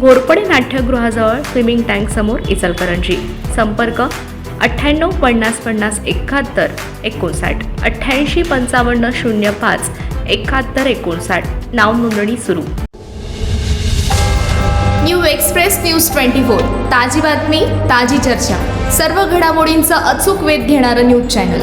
घोरपडे नाट्यगृहाजवळ swimming tank समोर इचलकरंजी. संपर्क अठ्ठ्याण्णव पन्नास पन्नास एकाहत्तर एकोणसाठ. अठ्ठ्याऐंशी पंचावन्न शून्य पाच एकाहत्तर एकोणसाठ. नाव नोंदणी सुरू. New express news twenty four. ताजी बातमी ताजी चर्चा. सर्व घडामोडींचा अचूक वेध घेणारं न्यूज चॅनल.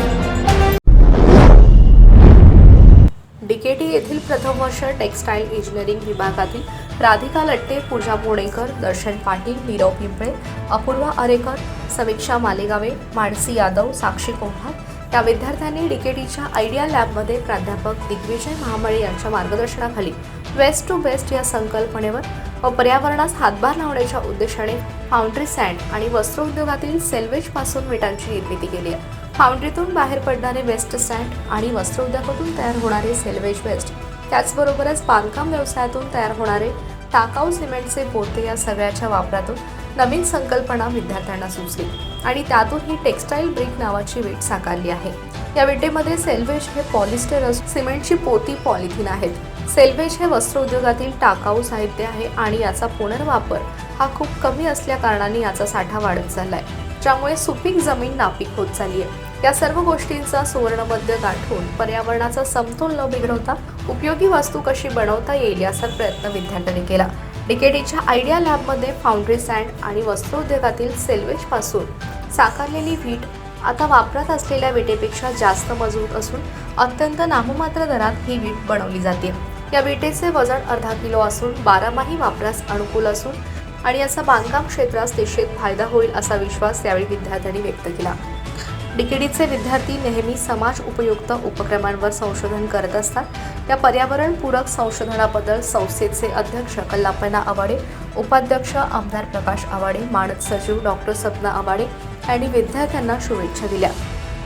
डीकेटी येथील प्रथम वर्ष टेक्स्टाईल इंजिनिअरिंग विभागातील राधिका लट्टे पूजा पुणेकर दर्शन पाटील नीरव पिंपळे अपूर्वा अरेकर समीक्षा मालेगावे मानसी यादव साक्षी कोंभार या विद्यार्थ्यांनी डीकेटीच्या आयडिया लॅबमध्ये प्राध्यापक दिग्विजय महामळे यांच्या मार्गदर्शनाखाली वेस्ट टू बेस्ट या संकल्पनेवर व पर्यावरणास हातभार लावण्याच्या उद्देशाने फाउंड्री सँड आणि वस्त्रोद्योगातील सेल्वेजपासून विटांची निर्मिती केली आहे. फाउंड्रीतून बाहेर पडणारे वेस्ट सँड आणि वस्त्रोद्योगातून तयार होणारे सेल्वेज वेस्ट त्याचबरोबरच बांधकाम व्यवसायातून तयार होणारे टाकाऊ सिमेंटचे पोते या सगळ्याच्या वापरातून नवीन संकल्पना विद्यार्थ्यांना सुचली आणि त्यातून ही टेक्स्टाईल ब्रिक नावाची वीट साकारली आहे. या विटेमध्ये सेल्वेज हे पॉलिस्टर सिमेंटची पोती पॉलिथिन आहेत. सेल्वेज हे वस्त्र उद्योगातील टाकाऊ साहित्य आहे आणि याचा पुनर्वापर हा खूप कमी असल्या कारणाने याचा साठा वाढत चाललाय ज्यामुळे सुपीक जमीन नापीक होत चालली आहे या सर्व गोष्टींचा सुवर्णमध्य गाठून पर्यावरणाचा समतोल न बिघडवता उपयोगी वस्तू कशी बनवता येईल याचा प्रयत्न विद्यार्थ्यांनी केला. डिकेडीच्या आयडिया लॅबमध्ये फाउंड्री सँड आणि वस्त्रोद्योगातील सेल्वेजपासून साकारलेली वीट आता वापरात असलेल्या विटेपेक्षा जास्त मजबूत असून अत्यंत नाममात्र दरात ही वीट बनवली जाते. या विटेचे वजन अर्धा किलो असून बारामाही वापरास अनुकूल असून आणि याचा बांधकाम क्षेत्रास निश्चित फायदा होईल असा विश्वास यावेळी विद्यार्थ्यांनी व्यक्त केला. डिकेडीचे विद्यार्थी नेहमी समाज उपयुक्त उपक्रमांवर संशोधन करत असतात. या पर्यावरणपूरक संशोधनाबद्दल संस्थेचे अध्यक्ष कल्लापना आवाडे उपाध्यक्ष आमदार प्रकाश आवाडे मानद सचिव डॉक्टर सपना आवाडे यांनी विद्यार्थ्यांना शुभेच्छा दिल्या.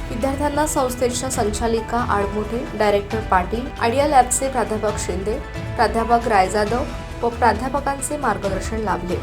विद्यार्थ्यांना संस्थेच्या संचालिका आडमुठे डायरेक्टर पाटील आयडिया लॅबचे प्राध्यापक शिंदे प्राध्यापक रायजादव व प्राध्यापकांचे मार्गदर्शन लाभले.